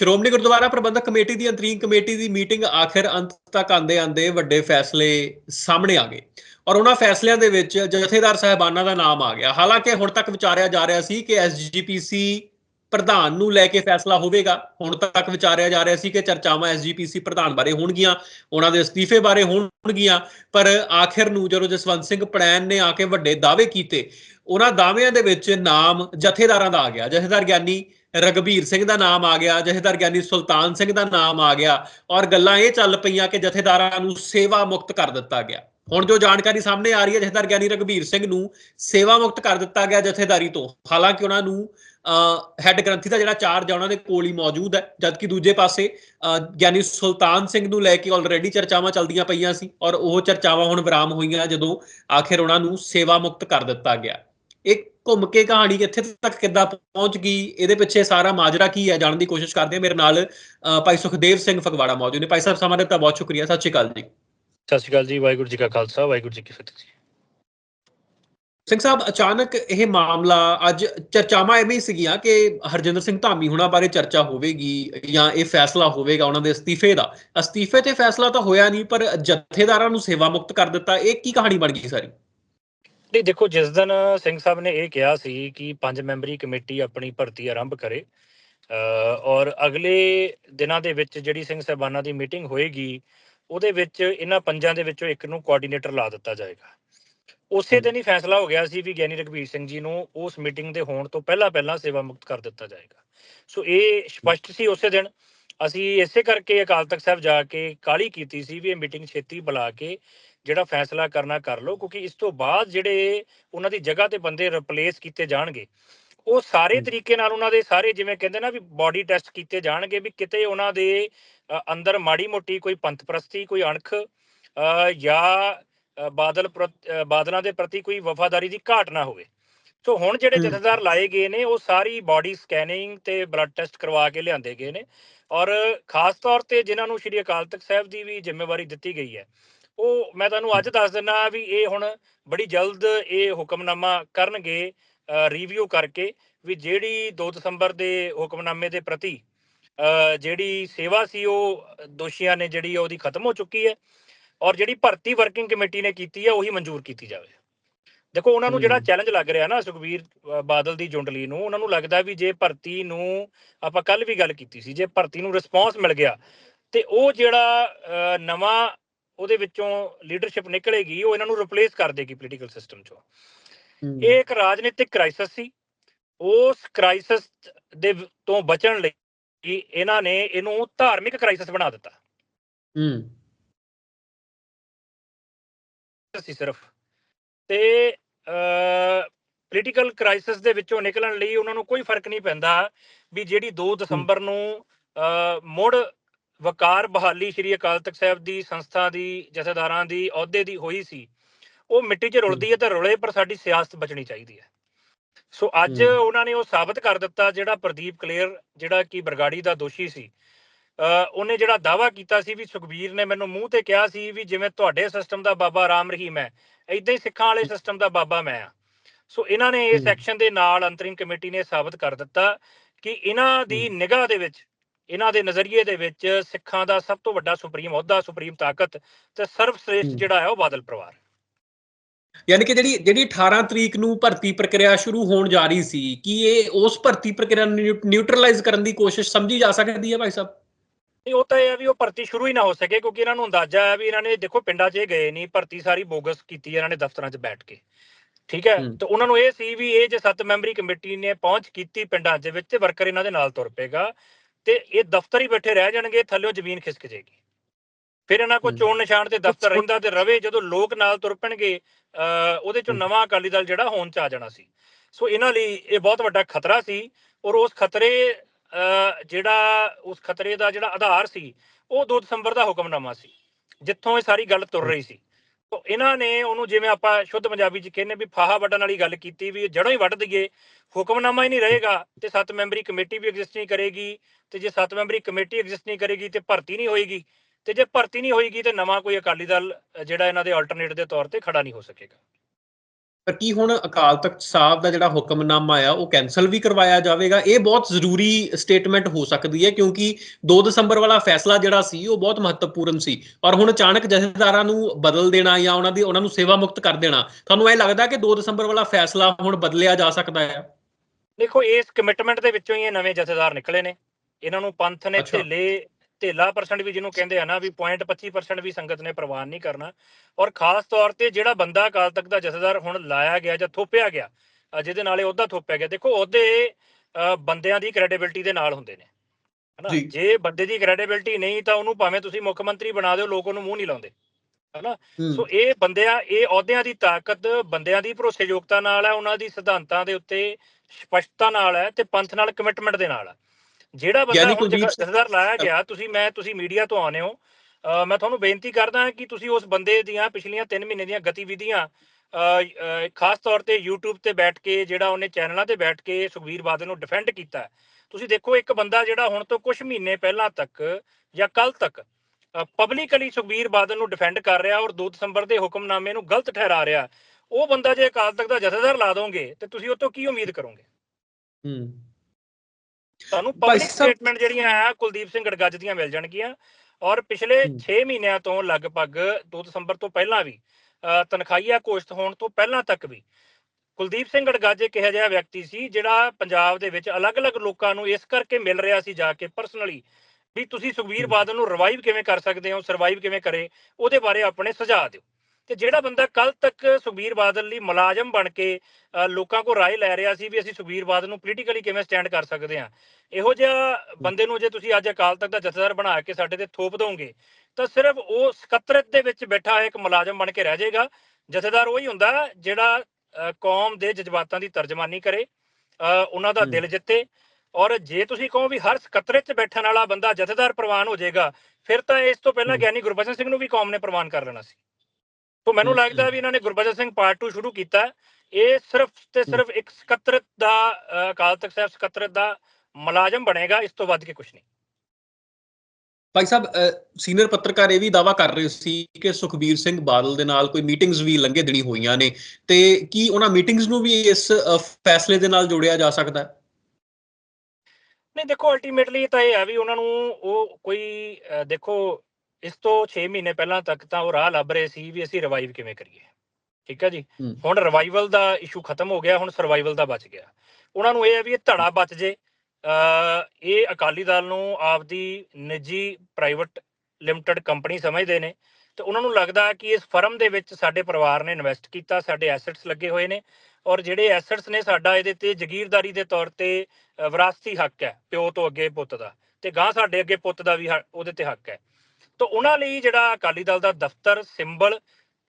Shiromani Gurdwara Prabandhak committee ਦੀ ਅੰਤਰੀਮ committee ਦੀ meeting ਆਖਿਰ ਅੰਤ ਤੱਕ ਆਂਦੇ ਆਂਦੇ ਵੱਡੇ ਫੈਸਲੇ ਸਾਹਮਣੇ ਆ ਗਏ। ਔਰ ਉਹਨਾਂ ਫੈਸਲਿਆਂ ਦੇ ਵਿੱਚ ਜਥੇਦਾਰ ਸਾਹਿਬਾਨਾਂ ਦਾ ਨਾਮ ਆ ਗਿਆ। ਹਾਲਾਂਕਿ ਹੁਣ ਤੱਕ ਵਿਚਾਰਿਆ ਜਾ ਰਿਹਾ ਸੀ ਕਿ ਐਸਜੀਪੀਸੀ ਪ੍ਰਧਾਨ ਨੂੰ ਲੈ ਕੇ ਫੈਸਲਾ ਹੋਵੇਗਾ। ਹੁਣ ਤੱਕ ਵਿਚਾਰਿਆ ਜਾ ਰਿਹਾ ਸੀ ਕਿ ਚਰਚਾਵਾਂ ਐਸਜੀਪੀਸੀ ਪ੍ਰਧਾਨ ਬਾਰੇ ਹੋਣਗੀਆਂ, ਉਹਨਾਂ ਦੇ ਅਸਤੀਫੇ ਬਾਰੇ ਹੋਣਗੀਆਂ, ਪਰ ਆਖਿਰ ਨੂੰ ਜਦੋਂ ਜਸਵੰਤ ਸਿੰਘ ਪੜੈਨ ਨੇ ਆ ਕੇ ਵੱਡੇ ਦਾਅਵੇ ਕੀਤੇ, ਉਹਨਾਂ ਦਾਅਵਿਆਂ ਦੇ ਵਿੱਚ ਨਾਮ ਜਥੇਦਾਰਾਂ ਦਾ ਆ ਗਿਆ। ਜਥੇਦਾਰ ਗਿਆਨੀ ਰਗਵੀਰ ਸਿੰਘ ਦਾ ਨਾਮ ਆ ਗਿਆ ਜਥੇਦਾਰ ਗਿਆਨੀ ਸੁਲਤਾਨ ਸਿੰਘ ਦਾ ਨਾਮ ਆ ਗਿਆ ਔਰ ਗੱਲਾਂ ਇਹ ਚੱਲ ਪਈਆਂ ਕਿ ਜਥੇਦਾਰਾਂ ਨੂੰ ਸੇਵਾ ਮੁਕਤ ਕਰ ਦਿੱਤਾ ਗਿਆ। ਹੁਣ ਜੋ ਜਾਣਕਾਰੀ ਸਾਹਮਣੇ ਆ ਰਹੀ ਹੈ ਜਥੇਦਾਰ ਗਿਆਨੀ ਰਗਵੀਰ ਸਿੰਘ ਨੂੰ ਸੇਵਾ ਮੁਕਤ ਕਰ ਦਿੱਤਾ ਗਿਆ ਜਥੇਦਾਰੀ ਤੋਂ। ਹਾਲਾਂਕਿ ਉਹਨਾਂ ਨੂੰ ਹੈੱਡ ਗ੍ਰੰਥੀ ਦਾ ਜਿਹੜਾ ਚਾਰਜ ਆ ਉਹਨਾਂ ਦੇ ਕੋਲ ਹੀ ਮੌਜੂਦ ਹੈ ਜਦਕਿ ਦੂਜੇ ਪਾਸੇ ਅ, ਗਿਆਨੀ ਸੁਲਤਾਨ ਸਿੰਘ ਨੂੰ ਲੈ ਕੇ ਆਲਰੇਡੀ ਚਰਚਾਵਾਂ ਚੱਲਦੀਆਂ ਪਈਆਂ ਸੀ ਔਰ ਉਹ ਚਰਚਾਵਾਂ ਹੁਣ ਵਿਰਾਮ ਹੋਈਆਂ ਜਦੋਂ ਆਖਿਰ ਉਹਨਾਂ ਨੂੰ ਸੇਵਾ ਮੁਕਤ ਕਰ ਦਿੱਤਾ ਗਿਆ। ਇਹ ਘੁੰਮ ਕੇ ਕਹਾਣੀ ਕਿੱਥੇ ਤੱਕ ਕਿੱਦਾਂ ਪਹੁੰਚ ਗਈ ਇਹਦੇ ਪਿੱਛੇ ਸਾਰਾ ਮਾਜਰਾ ਕੀ ਹੈ ਜਾਣਨ ਦੀ ਕੋਸ਼ਿਸ਼ ਕਰਦੇ ਹਾਂ। ਮੇਰੇ ਨਾਲ ਭਾਈ ਸੁਖਦੇਵ ਸਿੰਘ ਫਗਵਾੜਾ ਮੌਜੂਦ ਨੇ। ਭਾਈ ਸਾਹਿਬ ਸਮਾਂ ਦਿੱਤਾ ਬਹੁਤ ਸ਼ੁਕਰੀਆ। ਸਤਿ ਸ਼੍ਰੀ ਅਕਾਲ ਜੀ। ਸਤਿ ਸ਼੍ਰੀ ਅਕਾਲ ਜੀ ਵਾਹਿਗੁਰੂ ਜੀ ਕਾ ਖਾਲਸਾ ਵਾਹਿਗੁਰੂ ਜੀ ਕੀ ਫਤਿਹ ਜੀ। ਸਿੰਘ ਸਾਹਿਬ ਅਚਾਨਕ ਇਹ ਮਾਮਲਾ ਅੱਜ ਚਰਚਾਵਾਂ ਐਵੇਂ ਹੀ ਸੀਗੀਆਂ ਕਿ ਹਰਜਿੰਦਰ ਸਿੰਘ ਧਾਮੀ ਹੁਣਾਂ ਬਾਰੇ ਚਰਚਾ ਹੋਵੇਗੀ ਜਾਂ ਇਹ ਫੈਸਲਾ ਹੋਵੇਗਾ ਉਹਨਾਂ ਦੇ ਅਸਤੀਫੇ ਦਾ। ਅਸਤੀਫੇ ਤੇ ਫੈਸਲਾ ਤਾਂ ਹੋਇਆ ਨਹੀਂ ਪਰ ਜਥੇਦਾਰਾਂ ਨੂੰ ਸੇਵਾ ਮੁਕਤ ਕਰ ਦਿੱਤਾ। ਇਹ ਕੀ ਕਹਾਣੀ ਬਣ ਗਈ ਸਾਰੀ? ਨਹੀਂ ਦੇਖੋ ਜਿਸ ਦਿਨ ਸਿੰਘ ਸਾਹਿਬ ਨੇ ਇਹ ਕਿਹਾ ਸੀ ਕਿ ਪੰਜ ਮੈਂਬਰੀ ਕਮੇਟੀ ਆਪਣੀ ਭਰਤੀ ਆਰੰਭ ਕਰੇ ਔਰ ਅਗਲੇ ਦਿਨਾਂ ਦੇ ਵਿੱਚ ਜਿਹੜੀ ਸਿੰਘ ਸਾਹਿਬਾਨਾਂ ਦੀ ਮੀਟਿੰਗ ਹੋਏਗੀ ਉਹਦੇ ਵਿੱਚ ਇਹਨਾਂ ਪੰਜਾਂ ਦੇ ਵਿੱਚੋਂ ਇੱਕ ਨੂੰ ਕੋਆਰਡੀਨੇਟਰ ਲਾ ਦਿੱਤਾ ਜਾਏਗਾ। ਉਸੇ ਦਿਨ ਹੀ ਫੈਸਲਾ ਹੋ ਗਿਆ ਸੀ ਵੀ ਗਿਆਨੀ ਰਘਬੀਰ ਸਿੰਘ ਜੀ ਨੂੰ ਉਸ ਮੀਟਿੰਗ ਦੇ ਹੋਣ ਤੋਂ ਪਹਿਲਾਂ ਪਹਿਲਾਂ ਸੇਵਾ ਮੁਕਤ ਕਰ ਦਿੱਤਾ ਜਾਏਗਾ। ਸੋ ਇਹ ਸਪਸ਼ਟ ਸੀ ਉਸੇ ਦਿਨ। ਅਸੀਂ ਇਸੇ ਕਰਕੇ ਅਕਾਲ ਤਖਤ ਸਾਹਿਬ ਜਾ ਕੇ ਕਾਲੀ ਕੀਤੀ ਸੀ ਵੀ ਇਹ ਮੀਟਿੰਗ ਛੇਤੀ ਬੁਲਾ ਕੇ ਜਿਹੜਾ ਫੈਸਲਾ ਕਰਨਾ ਕਰ ਲਓ ਕਿਉਂਕਿ ਇਸ ਤੋਂ ਬਾਅਦ ਜਿਹੜੇ ਉਹਨਾਂ ਦੀ ਜਗ੍ਹਾ ਤੇ ਬੰਦੇ ਰਿਪਲੇਸ ਕੀਤੇ ਜਾਣਗੇ ਉਹ ਸਾਰੇ। ਤਰੀਕੇ ਨਾਲ ਉਹਨਾਂ ਦੇ ਸਾਰੇ ਜਿਵੇਂ ਕਹਿੰਦੇ ਨਾ ਵੀ ਬਾਡੀ ਟੈਸਟ ਕੀਤੇ ਜਾਣਗੇ ਵੀ ਕਿਤੇ ਉਹਨਾਂ ਦੇ ਅੰਦਰ ਮਾੜੀ ਮੋਟੀ ਕੋਈ ਪੰਥ ਪ੍ਰਸਤੀ ਕੋਈ ਅਣਖ ਜਾਂ ਬਾਦਲ ਬਾਦਲਾਂ ਦੇ ਪ੍ਰਤੀ ਕੋਈ ਵਫਾਦਾਰੀ ਦੀ ਘਾਟ ਨਾ ਹੋਵੇ ਸੋ ਹੁਣ ਜਿਹੜੇ। ਜਥੇਦਾਰ ਲਾਏ ਗਏ ਨੇ ਉਹ ਸਾਰੀ ਬਾਡੀ ਸਕੈਨਿੰਗ ਤੇ ਬਲੱਡ ਟੈਸਟ ਕਰਵਾ ਕੇ ਲਿਆਂਦੇ ਗਏ ਨੇ ਔਰ ਖਾਸ ਤੌਰ ਤੇ ਜਿਨ੍ਹਾਂ ਨੂੰ ਸ਼੍ਰੀ ਅਕਾਲ ਤਖਤ ਸਾਹਿਬ ਦੀ ਵੀ ਜ਼ਿੰਮੇਵਾਰੀ ਦਿੱਤੀ ਗਈ ਹੈ ਉਹ ਮੈਂ ਤੁਹਾਨੂੰ ਅੱਜ ਦੱਸ ਦਿੰਦਾ ਵੀ ਇਹ ਹੁਣ ਬੜੀ ਜਲਦ ਇਹ ਹੁਕਮਨਾਮਾ ਕਰਨਗੇ ਰਿਵਿਊ ਕਰਕੇ ਵੀ ਜਿਹੜੀ 2 ਦਸੰਬਰ ਦੇ ਹੁਕਮਨਾਮੇ ਦੇ ਪ੍ਰਤੀ ਜਿਹੜੀ ਸੇਵਾ ਸੀ ਉਹ ਦੋਸ਼ੀਆਂ ਨੇ ਜਿਹੜੀ ਉਹਦੀ ਖਤਮ ਹੋ ਚੁੱਕੀ ਹੈ ਔਰ ਜਿਹੜੀ ਭਰਤੀ ਵਰਕਿੰਗ ਕਮੇਟੀ ਨੇ ਕੀਤੀ ਹੈ ਉਹੀ ਮਨਜ਼ੂਰ ਕੀਤੀ ਜਾਵੇ ਦੇਖੋ ਉਹਨਾਂ ਨੂੰ ਜਿਹੜਾ। ਚੈਲੰਜ ਲੱਗ ਰਿਹਾ ਨਾ ਸੁਖਬੀਰ ਅ, ਬਾਦਲ ਦੀ ਜੁੰਡਲੀ ਨੂੰ ਉਹਨਾਂ ਨੂੰ ਲੱਗਦਾ ਵੀ ਜੇ ਭਰਤੀ ਨੂੰ ਆਪਾਂ ਕੱਲ ਵੀ ਗੱਲ ਕੀਤੀ ਸੀ ਜੇ ਭਰਤੀ ਨੂੰ ਰਿਸਪੌਂਸ ਮਿਲ ਗਿਆ ਤੇ ਉਹ ਜਿਹੜਾ ਨਵਾਂ ਉਹਦੇ ਵਿੱਚੋਂ ਲੀਡਰਸ਼ਿਪ ਨਿਕਲੇਗੀ ਉਹ ਇਹਨਾਂ ਨੂੰ ਰਿਪਲੇਸ ਕਰ ਦੇਗੀ ਪੋਲੀਟੀਕਲ ਸਿਸਟਮ ਚੋਂ। ਇਹ ਇੱਕ ਰਾਜਨੀਤਿਕ ਕ੍ਰਾਈਸਿਸ ਸੀ। ਉਸ ਕ੍ਰਾਈਸਿਸ ਦੇ ਤੋਂ ਬਚਣ ਲਈ ਇਹਨਾਂ ਨੇ ਇਹਨੂੰ ਧਾਰਮਿਕ ਕ੍ਰਾਈਸਿਸ ਬਣਾ ਦਿੱਤਾ। ਹੂੰ। ਸੀ ਸਿਰਫ। ਤੇ ਪੋਲੀਟੀਕਲ ਕ੍ਰਾਈਸਿਸ ਦੇ ਵਿੱਚੋਂ ਨਿਕਲਣ ਲਈ ਉਹਨਾਂ ਨੂੰ ਕੋਈ ਫ਼ਰਕ ਨਹੀਂ ਪੈਂਦਾ ਵੀ ਜਿਹੜੀ 2 ਦਸੰਬਰ ਨੂੰ ਮੁੜ ਵਕਾਰ ਬਹਾਲੀ ਸ਼੍ਰੀ ਅਕਾਲ ਤਖਤ ਸਾਹਿਬ ਦੀ ਸੰਸਥਾ ਦੀ ਜਥੇਦਾਰਾਂ ਦੀ ਅਹੁਦੇ ਦੀ ਹੋਈ ਸੀ। ਉਹ ਮਿੱਟੀ 'ਚ ਰੁਲਦੀ ਹੈ ਤੇ ਰੁਲੇ ਪਰ ਸਾਡੀ ਸਿਆਸਤ ਬਚਣੀ ਚਾਹੀਦੀ ਹੈ। ਸੋ ਅੱਜ। ਉਹਨਾਂ ਨੇ ਉਹ ਸਾਬਤ ਕਰ ਦਿੱਤਾ ਜਿਹੜਾ ਪ੍ਰਦੀਪ ਕਲੇਰ ਜਿਹੜਾ ਕਿ ਬਰਗਾੜੀ ਦਾ ਦੋਸ਼ੀ ਸੀ। ਉਹਨੇ ਜਿਹੜਾ ਦਾਵਾ ਕੀਤਾ ਸੀ ਵੀ ਸੁਖਬੀਰ ਨੇ ਮੈਨੂੰ ਮੂੰਹ ਤੇ ਕਿਹਾ ਸੀ ਵੀ ਜਿਵੇਂ ਤੁਹਾਡੇ ਸਿਸਟਮ ਦਾ ਬਾਬਾ ਰਾਮ ਰਹੀਮ ਹੈ ਇਦਾਂ ਹੀ ਸਿੱਖਾਂ ਵਾਲੇ ਸਿਸਟਮ ਦਾ ਬਾਬਾ ਮੈਂ ਆ ਸੋ ਇਹਨਾਂ ਨੇ ਇਸ। ਐਕਸ਼ਨ ਦੇ ਨਾਲ ਅੰਤਰਿਮ ਕਮੇਟੀ ਨੇ ਸਾਬਤ ਕਰ ਦਿੱਤਾ ਕਿ ਇਹਨਾਂ ਦੀ ਨਿਗਾਹ ਦੇ ਵਿੱਚ ਇਹਨਾਂ ਦੇ ਨਜ਼ਰੀਏ ਦੇ ਵਿੱਚ ਸਿੱਖਾਂ ਦਾ ਸਭ ਤੋਂ ਵੱਡਾ ਸੁਪਰੀਮ ਅਹੁਦਾ ਸੁਪਰੀਮ ਤਾਕਤ ਤੇ ਸਰਵਸ਼੍ਰੇਸ਼ਟ। ਜਿਹੜਾ ਹੈ ਉਹ ਬਾਦਲ ਪਰਿਵਾਰ ਯਾਨੀ ਕਿ ਜਿਹੜੀ ਜਿਹੜੀ 18 ਤਰੀਕ ਨੂੰ ਭਰਤੀ ਪ੍ਰਕਿਰਿਆ ਸ਼ੁਰੂ ਹੋਣ ਜਾ ਰਹੀ ਸੀ ਕੀ ਇਹ ਉਸ ਭਰਤੀ ਪ੍ਰਕਿਰਿਆ ਨੂੰ ਨਿਊਟਰਲਾਈਜ਼ ਕਰਨ ਦੀ ਕੋਸ਼ਿਸ਼ ਸਮਝੀ ਜਾ ਸਕਦੀ ਹੈ ਭਾਈ ਸਾਹਿਬ? ਨਹੀਂ ਉਹ ਤਾਂ ਇਹ ਵੀ ਉਹ ਭਰਤੀ ਸ਼ੁਰੂ ਹੀ ਨਾ ਹੋ ਸਕੇ ਕਿਉਂਕਿ ਇਹਨਾਂ ਨੂੰ ਅੰਦਾਜ਼ਾ ਹੈ ਵੀ ਇਹਨਾਂ ਨੇ ਦੇਖੋ ਪਿੰਡਾਂ 'ਚ ਇਹ ਗਏ ਨਹੀਂ ਭਰਤੀ ਸਾਰੀ ਬੋਗਸ ਕੀਤੀ ਇਹਨਾਂ ਨੇ ਦਫ਼ਤਰਾਂ 'ਚ ਬੈਠ ਕੇ। ਠੀਕ ਹੈ। ਤੇ ਉਹਨਾਂ ਨੂੰ ਇਹ ਸੀ ਵੀ ਇਹ ਜੇ ਸੱਤ ਮੈਂਬਰੀ ਕਮੇਟੀ ਨੇ ਪਹੁੰਚ ਕੀਤੀ ਪਿੰਡਾਂ ਦੇ ਵਿੱਚ ਵਰਕਰ ਇਹਨਾਂ ਦੇ ਨਾਲ ਤੁਰ ਪਏਗਾ। ਤੇ ਇਹ ਦਫ਼ਤਰ ਹੀ ਬੈਠੇ ਰਹਿ ਜਾਣਗੇ ਥੱਲਿਓਂ ਜ਼ਮੀਨ ਖਿਸਕ ਜਾਏਗੀ ਫਿਰ ਇਹਨਾਂ ਕੋਲ। ਚੋਣ ਨਿਸ਼ਾਨ ਤੇ ਦਫ਼ਤਰ ਰਹਿੰਦਾ ਤੇ ਰਵੇ ਜਦੋਂ ਲੋਕ ਨਾਲ ਤੁਰ ਪੈਣਗੇ ਅਹ ਉਹਦੇ ਚੋਂ। ਨਵਾਂ ਅਕਾਲੀ ਦਲ ਜਿਹੜਾ ਹੋਂਦ ਚ ਆ ਜਾਣਾ ਸੀ ਸੋ ਇਹਨਾਂ ਲਈ ਇਹ ਬਹੁਤ ਵੱਡਾ ਖਤਰਾ ਸੀ ਔਰ ਉਸ ਖਤਰੇ ਅਹ ਜਿਹੜਾ ਉਸ ਖਤਰੇ ਦਾ ਜਿਹੜਾ ਆਧਾਰ ਸੀ ਉਹ 2 ਦਸੰਬਰ ਦਾ ਹੁਕਮਨਾਮਾ ਸੀ ਜਿੱਥੋਂ ਇਹ ਸਾਰੀ ਗੱਲ ਤੁਰ ਰਹੀ ਸੀ ਇਹਨਾਂ ਨੇ ਉਹਨੂੰ ਜਿਵੇਂ ਆਪਾਂ ਸ਼ੁੱਧ ਪੰਜਾਬੀ ਚ ਕਹਿੰਦੇ ਵੀ ਫਾਹਾ ਵੱਢਣ ਵਾਲੀ ਗੱਲ ਕੀਤੀ ਵੀ ਜੜੋਂ ਹੀ ਵੱਢ ਦਈਏ, ਹੁਕਮਨਾਮਾ ਹੀ ਨਹੀਂ ਰਹੇਗਾ ਤੇ ਸੱਤ ਮੈਂਬਰੀ ਕਮੇਟੀ ਵੀ ਐਗਜ਼ਿਸਟ ਨਹੀਂ ਕਰੇਗੀ ਤੇ ਜੇ ਸੱਤ ਮੈਂਬਰੀ ਕਮੇਟੀ ਐਗਜ਼ਿਸਟ ਨਹੀਂ ਕਰੇਗੀ ਤੇ ਭਰਤੀ ਨਹੀਂ ਹੋਏਗੀ, ਤੇ ਜੇ ਭਰਤੀ ਨਹੀਂ ਹੋਏਗੀ ਤੇ ਨਵਾਂ ਕੋਈ ਅਕਾਲੀ ਦਲ ਜਿਹੜਾ ਇਹਨਾਂ ਦੇ ਆਲਟਰਨੇਟ ਦੇ ਤੌਰ ਤੇ ਖੜਾ ਨਹੀਂ ਹੋ ਸਕੇਗਾ। ਪਰ ਕੀ ਹੁਣ ਅਕਾਲ ਤਖਤ ਸਾਹਿਬ ਦਾ ਜਿਹੜਾ ਹੁਕਮਨਾਮਾ ਆ ਉਹ ਕੈਨਸਲ ਵੀ ਕਰਵਾਇਆ ਜਾਵੇਗਾ? ਇਹ ਬਹੁਤ ਜ਼ਰੂਰੀ ਸਟੇਟਮੈਂਟ ਹੋ ਸਕਦੀ ਹੈ ਕਿਉਂਕਿ 2 ਦਸੰਬਰ ਵਾਲਾ ਫੈਸਲਾ ਜਿਹੜਾ ਸੀ ਉਹ ਬਹੁਤ ਮਹੱਤਵਪੂਰਨ ਸੀ। ਔਰ ਹੁਣ ਅਚਾਨਕ ਜਥੇਦਾਰਾਂ ਨੂੰ ਬਦਲ ਦੇਣਾ ਜਾਂ ਉਹਨਾਂ ਦੀ ਉਹਨਾਂ ਨੂੰ ਸੇਵਾ ਮੁਕਤ ਕਰ ਦੇਣਾ ਤੁਹਾਨੂੰ ਇਹ ਲੱਗਦਾ ਕਿ 2 ਦਸੰਬਰ ਵਾਲਾ ਫੈਸਲਾ ਹੁਣ ਬਦਲਿਆ ਜਾ ਸਕਦਾ ਹੈ ਦੇਖੋ ਇਸ ਕਮਿਟਮੈਂਟ ਦੇ ਵਿੱਚੋਂ ਹੀ ਇਹ ਨਵੇਂ ਜਥੇਦਾਰ ਨਿਕਲੇ ਨੇ। ਇਹਨਾਂ ਨੂੰ ਪੰਥ ਨੇ। ਢਿੱਲੇ ਢਿੱਲਾ ਪਰਸੈਂਟ ਵੀ ਜਿਹਨੂੰ ਕਹਿੰਦੇ ਆ ਨਾ ਵੀ 0.25% ਵੀ ਸੰਗਤ ਨੇ ਪ੍ਰਵਾਨ ਨਹੀਂ ਕਰਨਾ। ਔਰ ਖਾਸ ਤੌਰ ਤੇ ਜਿਹੜਾ ਬੰਦਾ ਅਕਾਲ ਤਖਤ ਦਾ ਜਥੇਦਾਰ ਹੁਣ ਲਾਇਆ ਗਿਆ ਜਾਂ ਥੋਪਿਆ ਗਿਆ ਜਿਹਦੇ ਨਾਲ ਇਹ ਉਹਦਾ ਥੋਪਿਆ ਗਿਆ ਦੇਖੋ ਉਹਦੇ ਬੰਦਿਆਂ ਦੀ ਕ੍ਰੈਡੀਬਿਲਟੀ ਦੇ ਨਾਲ ਹੁੰਦੇ ਨੇ ਹਨਾ। ਜੇ। ਬੰਦੇ ਦੀ ਕ੍ਰੈਡੀਬਿਲਟੀ ਨਹੀਂ ਤਾਂ ਉਹਨੂੰ ਭਾਵੇਂ ਤੁਸੀਂ ਮੁੱਖ ਮੰਤਰੀ ਬਣਾ ਦਿਓ ਲੋਕ ਉਹਨੂੰ ਮੂੰਹ ਨਹੀਂ ਲਾਉਂਦੇ ਹਨਾ ਸੋ ਇਹ ਬੰਦਿਆਂ ਇਹ ਅਹੁਦਿਆਂ ਦੀ ਤਾਕਤ ਬੰਦਿਆਂ ਦੀ ਭਰੋਸੇਯੋਗਤਾ ਨਾਲ ਹੈ ਉਹਨਾਂ ਦੀ ਸਿਧਾਂਤਾਂ ਦੇ ਉੱਤੇ ਸਪਸ਼ਟਤਾ ਨਾਲ ਹੈ ਤੇ ਪੰਥ ਨਾਲ ਕਮਿਟਮੈਂਟ ਦੇ ਨਾਲ ਹੈ। ਜਿਹੜਾ ਬੰਦਾ ਹੁਣ ਜਥੇਦਾਰ ਲਾਇਆ ਗਿਆ ਤੁਸੀਂ ਮੈਂ ਤੁਸੀਂ ਮੀਡੀਆ ਤੋਂ ਆਨੇ ਹੋ ਮੈਂ ਤੁਹਾਨੂੰ ਬੇਨਤੀ ਕਰਦਾ ਕਿ ਤੁਸੀਂ ਉਸ ਬੰਦੇ ਦੀਆਂ ਪਿਛਲੀਆਂ 3 ਮਹੀਨੇ ਦੀਆਂ ਗਤੀਵਿਧੀਆਂ ਖਾਸ ਤੌਰ ਤੇ YouTube ਤੇ ਬੈਠ ਕੇ ਜਿਹੜਾ ਉਹਨੇ ਚੈਨਲਾਂ ਤੇ ਬੈਠ ਕੇ ਸੁਖਬੀਰ ਬਾਦਲ ਨੂੰ ਡਿਫੈਂਡ ਕੀਤਾ। ਤੁਸੀਂ ਦੇਖੋ ਇੱਕ ਬੰਦਾ ਜਿਹੜਾ ਹੁਣ ਤੋਂ ਕੁਝ ਮਹੀਨੇ ਪਹਿਲਾਂ ਤੱਕ ਜਾਂ ਕੱਲ ਤੱਕ ਪਬਲਿਕਲੀ ਸੁਖਬੀਰ ਬਾਦਲ ਨੂੰ ਡਿਫੈਂਡ ਕਰ ਰਿਹਾ ਔਰ 2 ਦਸੰਬਰ ਦੇ ਹੁਕਮਨਾਮੇ ਨੂੰ ਗਲਤ ਠਹਿਰਾ ਰਿਹਾ ਉਹ ਬੰਦਾ ਜੇ ਅਕਾਲ ਤਖਤ ਦਾ ਜਥੇਦਾਰ ਲਾ ਦੋਗੇ ਤੇ ਤੁਸੀਂ ਉਹ ਤੋਂ ਕੀ ਉਮੀਦ ਕਰੋਗੇ ਹੂੰ ਤੁਹਾਨੂੰ ਪਬਲਿਕ ਸਟੇਟਮੈਂਟ ਜਿਹੜੀਆਂ ਆ ਕੁਲਦੀਪ ਸਿੰਘ ਗੜਗੱਜ ਦੀਆਂ ਮਿਲ ਜਾਣਗੀਆਂ ਔਰ ਪਿਛਲੇ ਹੂੰ। 6 ਮਹੀਨਿਆਂ ਤੋਂ ਲਗਭਗ 2 ਦਸੰਬਰ ਤੋਂ ਪਹਿਲਾਂ ਵੀ ਤਨਖਾਹੀਆ ਘੋਸ਼ਿਤ ਹੋਣ ਤੋਂ ਪਹਿਲਾਂ ਤੱਕ ਵੀ ਕੁਲਦੀਪ ਸਿੰਘ ਗੜਗੱਜ ਇੱਕ ਇਹੋ ਜਿਹਾ ਵਿਅਕਤੀ ਸੀ ਜਿਹੜਾ ਪੰਜਾਬ ਦੇ ਵਿੱਚ ਅਲੱਗ-ਅਲੱਗ ਲੋਕਾਂ ਨੂੰ ਇਸ ਕਰਕੇ ਮਿਲ ਰਿਹਾ ਸੀ ਜਾ ਕੇ ਪਰਸਨਲੀ ਵੀ ਤੁਸੀਂ ਸੁਖਬੀਰ ਹੂੰ। ਬਾਦਲ ਨੂੰ ਰਿਵਾਈਵ ਕਿਵੇਂ ਕਰ ਸਕਦੇ ਹੋ ਸਰਵਾਈਵ ਕਿਵੇਂ ਕਰੇ ਉਹਦੇ ਬਾਰੇ ਆਪਣੇ ਸੁਝਾਅ ਦਿਓ ਤੇ ਜਿਹੜਾ ਬੰਦਾ ਕੱਲ ਤੱਕ ਸੁਖਬੀਰ ਬਾਦਲ ਲਈ ਮੁਲਾਜ਼ਮ ਬਣ ਕੇ ਲੋਕਾਂ ਕੋਲ ਰਾਏ ਲੈ ਰਿਹਾ ਸੀ ਵੀ ਅਸੀਂ ਸੁਖਬੀਰ ਬਾਦਲ ਨੂੰ ਪੋਲੀਟੀਕਲੀ ਕਿਵੇਂ ਸਟੈਂਡ ਕਰ ਸਕਦੇ ਹਾਂ ਇਹੋ ਜਿਹਾ ਬੰਦੇ ਨੂੰ ਜੇ ਤੁਸੀਂ ਅੱਜ ਅਕਾਲ ਤਖਤ ਦਾ ਜਥੇਦਾਰ ਬਣਾ ਕੇ ਸਾਡੇ ਤੇ ਥੋਪ ਦੋਗੇ ਤਾਂ ਸਿਰਫ ਉਹ ਸਕੱਤਰਤ ਦੇ ਵਿੱਚ ਬੈਠਾ ਹੋਇਆ ਇੱਕ ਮੁਲਾਜ਼ਮ ਬਣ ਕੇ ਰਹਿ ਜਾਏਗਾ ਜਥੇਦਾਰ ਉਹੀ ਹੁੰਦਾ ਜਿਹੜਾ ਕੌਮ ਦੇ ਜਜ਼ਬਾਤਾਂ ਦੀ ਤਰਜਮਾਨੀ ਕਰੇ ਉਹਨਾਂ ਦਾ। ਦਿਲ ਜਿੱਤੇ ਔਰ ਜੇ ਤੁਸੀਂ ਕਹੋ ਵੀ ਹਰ ਸਕੱਤਰਤ 'ਚ ਬੈਠਣ ਵਾਲਾ ਬੰਦਾ ਜਥੇਦਾਰ ਪ੍ਰਵਾਨ ਹੋ ਜਾਏਗਾ ਫਿਰ ਤਾਂ ਇਸ ਤੋਂ ਪਹਿਲਾਂ। ਗਿਆਨੀ ਗੁਰਬਚਨ ਸਿੰਘ ਨੂੰ ਵੀ ਕੌਮ ਨੇ ਪ੍ਰਵਾਨ ਕਰ ਲੈਣਾ ਸੀ ਤੋਂ ਮੈਨੂੰ ਲੱਗਦਾ। ਵੀ ਇਹਨਾਂ ਨੇ ਗੁਰਬਚਨ ਸਿੰਘ ਪਾਰਟ 2 ਸ਼ੁਰੂ ਕੀਤਾ। ਇਹ ਸਿਰਫ ਤੇ ਸਿਰਫ ਇੱਕ ਸਕੱਤਰਤ ਦਾ ਅਕਾਲ ਤਖਤ ਸਾਹਿਬ ਸਕੱਤਰਤ ਦਾ ਮੁਲਾਜ਼ਮ ਬਣੇਗਾ ਇਸ ਤੋਂ ਵੱਧ ਕੇ ਕੁਝ ਨਹੀਂ ਭਾਈ ਸਾਹਿਬ ਸੀਨੀਅਰ ਪੱਤਰਕਾਰ ਇਹ ਵੀ ਦਾਵਾ ਕਰ ਰਹੇ ਸੀ ਕਿ ਸੁਖਬੀਰ ਸਿੰਘ ਬਾਦਲ ਦੇ ਨਾਲ ਕੋਈ ਮੀਟਿੰਗਸ ਵੀ ਲੰਘੇ ਦਿਨੀ ਹੋਈਆਂ ਨੇ ਤੇ ਕੀ ਉਹਨਾਂ ਮੀਟਿੰਗਸ ਨੂੰ ਵੀ ਇਸ ਫੈਸਲੇ ਦੇ ਨਾਲ ਜੋੜਿਆ ਜਾ ਸਕਦਾ ਹੈ ਨਹੀਂ ਦੇਖੋ ਅਲਟੀਮੇਟਲੀ ਤਾਂ ਇਹ ਹੈ ਵੀ ਉਹਨਾਂ ਨੂੰ ਉਹ ਕੋਈ ਦੇਖੋ ਇਸ ਤੋਂ 6 ਮਹੀਨੇ ਪਹਿਲਾਂ ਤੱਕ ਤਾਂ ਉਹ ਰਾਹ ਲੱਭ ਰਹੇ ਸੀ ਵੀ ਅਸੀਂ ਰਿਵਾਈਵ ਕਿਵੇਂ ਕਰੀਏ। ਠੀਕ ਹੈ ਜੀ। ਹੁਣ ਰਿਵਾਈਵਲ ਦਾ ਇਸ਼ੂ ਖਤਮ ਹੋ ਗਿਆ ਹੁਣ ਸਰਵਾਈਵਲ ਦਾ ਬਚ ਗਿਆ। ਉਹਨਾਂ ਨੂੰ ਇਹ ਹੈ ਵੀ ਇਹ ਧੜਾ ਬਚ ਜੇ। ਇਹ ਅਕਾਲੀ ਦਲ ਨੂੰ ਆਪਦੀ ਨਿੱਜੀ ਪ੍ਰਾਈਵੇਟ ਲਿਮਟਿਡ ਕੰਪਨੀ ਸਮਝਦੇ ਨੇ। ਤੇ ਉਹਨਾਂ ਨੂੰ ਲੱਗਦਾ ਕਿ ਇਸ ਫਰਮ ਦੇ ਵਿੱਚ ਸਾਡੇ ਪਰਿਵਾਰ ਨੇ ਇਨਵੈਸਟ ਕੀਤਾ ਸਾਡੇ ਐਸੈਟਸ ਲੱਗੇ ਹੋਏ ਨੇ। ਔਰ ਜਿਹੜੇ ਐਸੈਟਸ ਨੇ ਸਾਡਾ ਇਹਦੇ ਤੇ ਜ਼ਗੀਰਦਾਰੀ ਦੇ ਤੌਰ ਤੇ ਵਿਰਾਸਤੀ ਹੱਕ ਹੈ ਪਿਓ ਤੋਂ ਅੱਗੇ ਪੁੱਤ ਦਾ। ਤੇ ਗਾਂ ਸਾਡੇ ਅੱਗੇ ਪੁੱਤ ਦਾ ਵੀ ਉਹਦੇ ਤੇ ਹੱਕ ਹੈ। ਤਾਂ ਉਹਨਾਂ ਲਈ ਜਿਹੜਾ ਅਕਾਲੀ ਦਲ ਦਾ ਦਫ਼ਤਰ ਸਿੰਬਲ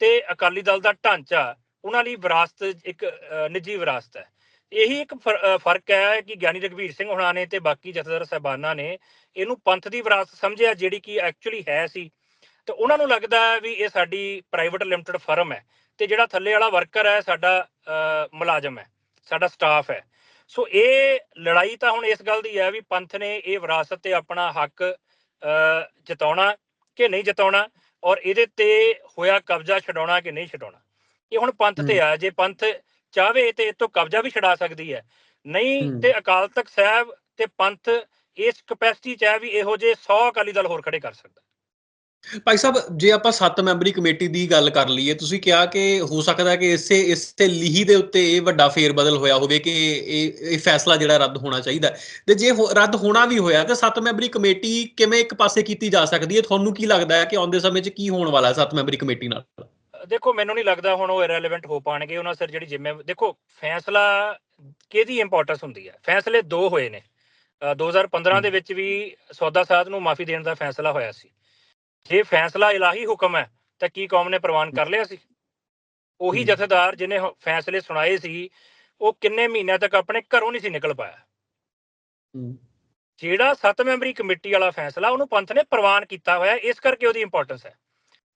ਤੇ ਅਕਾਲੀ ਦਲ ਦਾ ਢਾਂਚਾ ਉਹਨਾਂ ਲਈ ਵਿਰਾਸਤ ਇੱਕ ਨਿੱਜੀ ਵਿਰਾਸਤ ਹੈ। ਇਹੀ ਇੱਕ ਫ਼ਰਕ ਹੈ ਕਿ ਗਿਆਨੀ ਰਘਵੀਰ ਸਿੰਘ ਹੁਣਾਂ ਨੇ ਤੇ ਬਾਕੀ ਜਥੇਦਾਰ ਸਾਹਿਬਾਨਾਂ ਨੇ ਇਹਨੂੰ ਪੰਥ ਦੀ ਵਿਰਾਸਤ ਸਮਝਿਆ ਜਿਹੜੀ ਕਿ ਐਕਚੁਅਲੀ ਹੈ ਸੀ। ਤੇ ਉਹਨਾਂ ਨੂੰ ਲੱਗਦਾ ਹੈ ਵੀ ਇਹ ਸਾਡੀ ਪ੍ਰਾਈਵੇਟ ਲਿਮਟਿਡ ਫਰਮ ਹੈ ਤੇ ਜਿਹੜਾ ਥੱਲੇ ਵਾਲਾ ਵਰਕਰ ਹੈ ਸਾਡਾ ਅ, ਮੁਲਾਜ਼ਮ ਹੈ ਸਾਡਾ ਸਟਾਫ ਹੈ। ਸੋ ਇਹ ਲੜਾਈ ਤਾਂ ਹੁਣ ਇਸ ਗੱਲ ਦੀ ਹੈ ਵੀ ਪੰਥ ਨੇ ਇਹ ਵਿਰਾਸਤ ਤੇ ਆਪਣਾ ਹੱਕ ਅ, ਜਤਾਉਣਾ। ਕਿ ਨਹੀਂ ਜਤਾਉਣਾ ਔਰ ਇਹਦੇ ਤੇ ਹੋਇਆ ਕਬਜ਼ਾ ਛਡਾਉਣਾ ਕਿ ਨਹੀਂ ਛਡਾਉਣਾ। ਇਹ ਹੁਣ ਪੰਥ ਤੇ ਆ ਜੇ ਪੰਥ ਚਾਹਵੇ ਤੇ ਇਹ ਤੋਂ ਕਬਜ਼ਾ ਵੀ ਛਡਾ ਸਕਦੀ ਹੈ। ਨਹੀਂ। ਤੇ ਅਕਾਲ ਤਖਤ ਸਾਹਿਬ ਤੇ ਪੰਥ ਇਸ ਕਪੈਸਿਟੀ ਚ ਹੈ ਵੀ ਇਹੋ ਜਿਹੇ 100 ਅਕਾਲੀ ਦਲ ਹੋਰ ਖੜੇ ਕਰ ਸਕਦਾ। ਭਾਈ ਸਾਹਿਬ ਜੇ ਆਪਾਂ 7 ਮੈਂਬਰੀ ਕਮੇਟੀ ਦੀ ਗੱਲ ਕਰ ਲਈਏ ਤੁਸੀਂ ਕਿਹਾ ਕਿ ਹੋ ਸਕਦਾ ਕਿ ਇਸੇ ਇਸੇ ਲੀਹੀ ਦੇ ਉੱਤੇ ਇਹ ਵੱਡਾ ਫੇਰ ਬਦਲ ਹੋਇਆ ਹੋਵੇ ਕਿ ਇਹ ਇਹ ਫੈਸਲਾ ਜਿਹੜਾ ਰੱਦ ਹੋਣਾ ਚਾਹੀਦਾ। ਤੇ ਜੇ ਰੱਦ ਹੋਣਾ ਵੀ ਹੋਇਆ ਤੇ 7 ਮੈਂਬਰੀ ਕਮੇਟੀ ਕਿਵੇਂ ਇੱਕ ਪਾਸੇ ਕੀਤੀ ਜਾ ਸਕਦੀ ਹੈ? ਤੁਹਾਨੂੰ ਕੀ ਲੱਗਦਾ ਹੈ ਕਿ ਆਉਂਦੇ ਸਮੇਂ 'ਚ ਕੀ ਹੋਣ ਵਾਲਾ ਹੈ 7 ਮੈਂਬਰੀ ਕਮੇਟੀ ਨਾਲ? ਦੇਖੋ ਮੈਨੂੰ ਨਹੀਂ ਲੱਗਦਾ ਹੁਣ ਉਹ ਇਰੈਲੇਵੈਂਟ ਹੋ ਪਾਣਗੇ ਉਹਨਾਂ ਸਿਰ ਜਿਹੜੀ ਜਿੰਮੇ ਦੇਖੋ ਫੈਸਲਾ ਕਿਹਦੀ ਇੰਪੋਰਟੈਂਸ ਹੁੰਦੀ ਹੈ? ਫੈਸਲੇ ਦੋ ਹੋਏ ਨੇ। ਅ, 2015 ਦੇ ਵਿੱਚ ਵੀ ਸੌਦਾ ਸਾਧ ਨੂੰ ਮਾਫੀ ਦੇਣ ਦਾ ਫੈਸਲਾ ਹੋਇਆ ਸੀ। ਜੇ ਫੈਸਲਾ ਇਲਾਹੀ ਹੁਕਮ ਹੈ ਤਾਂ ਕੀ ਕੌਮ ਨੇ ਪ੍ਰਵਾਨ ਕਰ ਲਿਆ ਸੀ ਉਹੀ। ਜਥੇਦਾਰ ਜਿਹਨੇ ਹੁ- ਫੈਸਲੇ ਸੁਣਾਏ ਸੀ ਉਹ ਕਿੰਨੇ ਮਹੀਨਿਆਂ ਤੱਕ ਆਪਣੇ ਘਰੋਂ ਨਹੀਂ ਸੀ ਨਿਕਲ ਪਾਇਆ ਜਿਹੜਾ 7 ਮੈਂਬਰੀ ਕਮੇਟੀ ਵਾਲਾ ਫੈਸਲਾ ਉਹਨੂੰ ਪੰਥ ਨੇ ਪ੍ਰਵਾਨ ਕੀਤਾ ਹੋਇਆ ਇਸ ਕਰਕੇ ਉਹਦੀ ਇੰਪੋਰਟੈਂਸ ਹੈ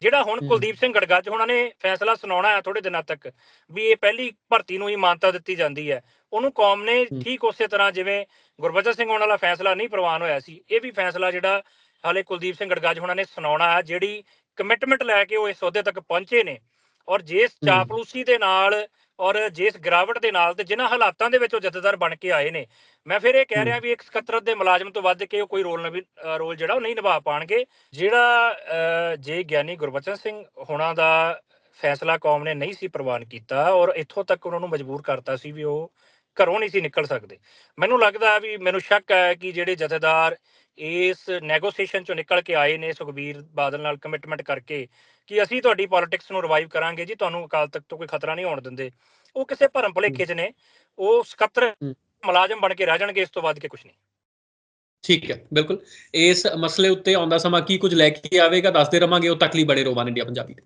ਜਿਹੜਾ ਹੁਣ। ਕੁਲਦੀਪ ਸਿੰਘ ਗੜਗੱਜ ਉਹਨਾਂ ਨੇ ਫੈਸਲਾ ਸੁਣਾਉਣਾ ਹੈ ਥੋੜੇ ਦਿਨਾਂ ਤੱਕ ਵੀ ਇਹ ਪਹਿਲੀ ਭਰਤੀ ਨੂੰ ਹੀ ਮਾਨਤਾ ਦਿੱਤੀ ਜਾਂਦੀ ਹੈ ਉਹਨੂੰ ਕੌਮ ਨੇ। ਠੀਕ ਉਸੇ ਤਰ੍ਹਾਂ ਜਿਵੇਂ ਗੁਰਬਚਨ ਸਿੰਘ ਉਹਨਾਂ ਵਾਲਾ ਫੈਸਲਾ ਨਹੀਂ ਪ੍ਰਵਾਨ ਹੋਇਆ ਸੀ ਇਹ ਵੀ ਫੈਸਲਾ ਜਿਹੜਾ ਹਾਲੇ ਕੁਲਦੀਪ ਸਿੰਘ ਗੜਗੱਜ ਉਹਨਾਂ ਨੇ ਸੁਣਾਉਣਾ ਹੈ ਜਿਹੜੀ ਕਮਿਟਮੈਂਟ ਲੈ ਕੇ ਉਹ ਇਸ ਅਹੁਦੇ ਤੱਕ ਪਹੁੰਚੇ ਨੇ ਔਰ ਜੇ ਇਸ ਹਮ। ਚਾਪਲੂਸੀ ਦੇ ਨਾਲ ਔਰ ਜਿਸ ਗਿਰਾਵਟ ਦੇ ਨਾਲ ਤੇ ਜਿਨ੍ਹਾਂ ਹਾਲਾਤਾਂ ਦੇ ਵਿੱਚ ਉਹ ਜਥੇਦਾਰ ਬਣ ਕੇ ਆਏ ਨੇ ਮੈਂ ਫਿਰ ਇਹ ਕਹਿ। ਰਿਹਾ ਵੀ ਇੱਕ ਸਕੱਤਰ ਦੇ ਮੁਲਾਜ਼ਮ ਤੋਂ ਵੱਧ ਕੇ ਉਹ ਕੋਈ ਰੋਲ ਰੋਲ ਜਿਹੜਾ ਉਹ ਨਹੀਂ ਨਿਭਾ ਪਾਣਗੇ ਜਿਹੜਾ ਜੇ ਗਿਆਨੀ ਗੁਰਬਚਨ ਸਿੰਘ ਹੋਣਾ ਦਾ ਫੈਸਲਾ ਕੌਮ ਨੇ ਨਹੀਂ ਸੀ ਪ੍ਰਵਾਨ ਕੀਤਾ ਔਰ ਇੱਥੋਂ ਤੱਕ ਉਹਨਾਂ ਨੂੰ ਮਜਬੂਰ ਕਰਤਾ ਸੀ ਵੀ ਉਹ ਘਰੋਂ ਨਹੀਂ ਸੀ ਨਿਕਲ ਸਕਦੇ ਮੈਨੂੰ ਲੱਗਦਾ ਵੀ ਮੈਨੂੰ ਸ਼ੱਕ ਹੈ ਕਿ ਜਿਹੜੇ ਜਥੇਦਾਰ ਇਸ ਨੈਗੋਸੀਏਸ਼ਨ ਚੋਂ ਨਿਕਲ ਕੇ ਆਏ ਨੇ ਸੁਖਬੀਰ ਬਾਦਲ ਨਾਲ ਕਮਿਟਮੈਂਟ ਕਰਕੇ ਕਿ ਅਸੀਂ ਤੁਹਾਡੀ ਪੋਲਿਟਿਕਸ ਨੂੰ ਰਿਵਾਈਵ ਕਰਾਂਗੇ ਜੀ ਤੁਹਾਨੂੰ ਅਕਾਲ ਤਖਤ ਤੋਂ ਕੋਈ ਖਤਰਾ ਨਹੀਂ ਹੋਣ ਦਿੰਦੇ। ਉਹ ਕਿਸੇ ਭਰਮ ਭੁਲੇਖੇ 'ਚ ਨੇ ਉਹ ਸਕੱਤਰ। ਮੁਲਾਜ਼ਮ ਬਣ ਕੇ ਰਹਿ ਜਾਣਗੇ ਇਸ ਤੋਂ ਵੱਧ ਕੇ ਕੁਝ ਨਹੀਂ। ਠੀਕ ਹੈ ਬਿਲਕੁਲ। ਇਸ ਮਸਲੇ ਉੱਤੇ ਆਉਂਦਾ ਸਮਾਂ ਕੀ ਕੁਝ ਲੈ ਕੇ ਆਵੇਗਾ ਦੱਸਦੇ ਰਵਾਂਗੇ ਉਹ ਤੱਕ ਲਈ ਬੜੇ ਰੋਵਾਨ ਇੰਡੀਆ ਪੰਜਾਬੀ ਦੇ।